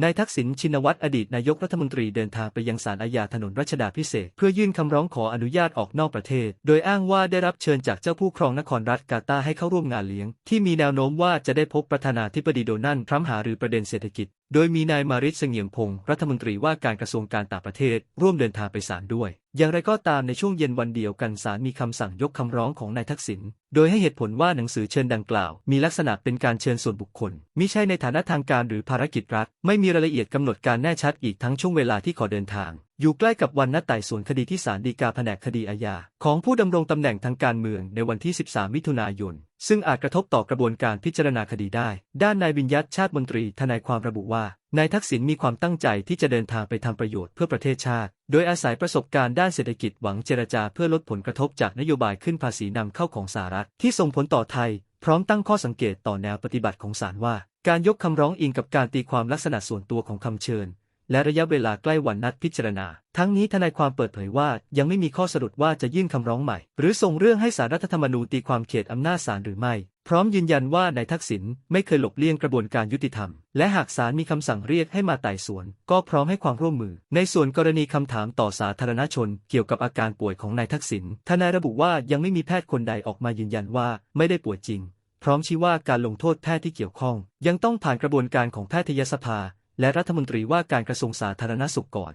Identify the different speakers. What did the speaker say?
Speaker 1: นายทักษิณชินวัตรอดีตนายกรัฐมนตรีเดินทางไปยังศาลอาญาถนนรัชดาพิเศษเพื่อยื่นคำร้องขออนุญาตออกนอกประเทศ โดยอ้างว่าได้รับเชิญจากเจ้าผู้ครองนครรัฐกาตาให้เข้าร่วมงานเลี้ยง ที่มีแนวโน้มว่าจะได้พบประธานาธิบดีโดนัลด์ทรัมป์หารือประเด็นเศรษฐกิจ โดยมีนายมาริสเสงี่ยมพงศ์รัฐมนตรีว่าการกระทรวงการต่างประเทศ ร่วมเดินทางไปศาลด้วย อย่างไรก็ตามในช่วงเย็นวันเดียวกันศาลมีคำสั่งยกคำร้องของนายทักษิณ โดยให้เหตุผลว่าหนังสือเชิญดังกล่าว มีลักษณะเป็นการเชิญส่วนบุคคล มิใช่ในฐานะทางการหรือภารกิจรัฐ ไม่มีรายละเอียดกำหนดการแน่ชัดอีกทั้งช่วงเวลาที่ขอเดินทางอยู่ใกล้กับวันนัดไต่สวนคดีที่ศาลฎีกาแผนกคดีอาญาของผู้ดำรงตำแหน่งทางการเมืองในวันที่ 13 มิถุนายน ซึ่งอาจกระทบต่อกระบวนการพิจารณาคดีได้ ด้านนายวิญญัตชาติมนตรีทนายความระบุว่านายทักษิณมีความตั้งใจที่จะเดินทางไปทำประโยชน์เพื่อประเทศชาติ โดยอาศัยประสบการณ์ด้านเศรษฐกิจหวังเจรจาเพื่อลดผลกระทบจากนโยบายขึ้นภาษีนำเข้าของสหรัฐที่ส่งผลต่อไทย พร้อมตั้งข้อสังเกตต่อแนวปฏิบัติของศาลว่า การยกคำร้องอิงกับการตีความลักษณะส่วนตัวของคำเชิญ และระยะเวลาใกล้วันนัดพิจารณา ทั้งนี้ทนายความเปิดเผยว่ายังไม่มีข้อสรุปว่าจะยื่นคำร้องใหม่ หรือส่งเรื่องให้สารรัฐธรรมนูญตีความเขตอำนาจศาลหรือไม่ พร้อมยืนยันว่านายทักษิณไม่เคยหลบเลี่ยงกระบวนการยุติธรรม และหากศาลมีคำสั่งเรียกให้มาไต่สวน ก็พร้อมให้ความร่วมมือ ในส่วนกรณีคำถามต่อสาธารณชน เกี่ยวกับอาการป่วยของนายทักษิณทนายระบุว่ายังไม่มีแพทย์คนใดออกมายืนยันว่าไม่ได้ป่วยจริง พร้อมชี้ว่าการลงโทษแพทย์ที่เกี่ยวข้อง ยังต้องผ่านกระบวนการของแพทยสภา และรัฐมนตรีว่าการกระทรวงสาธารณสุขก่อน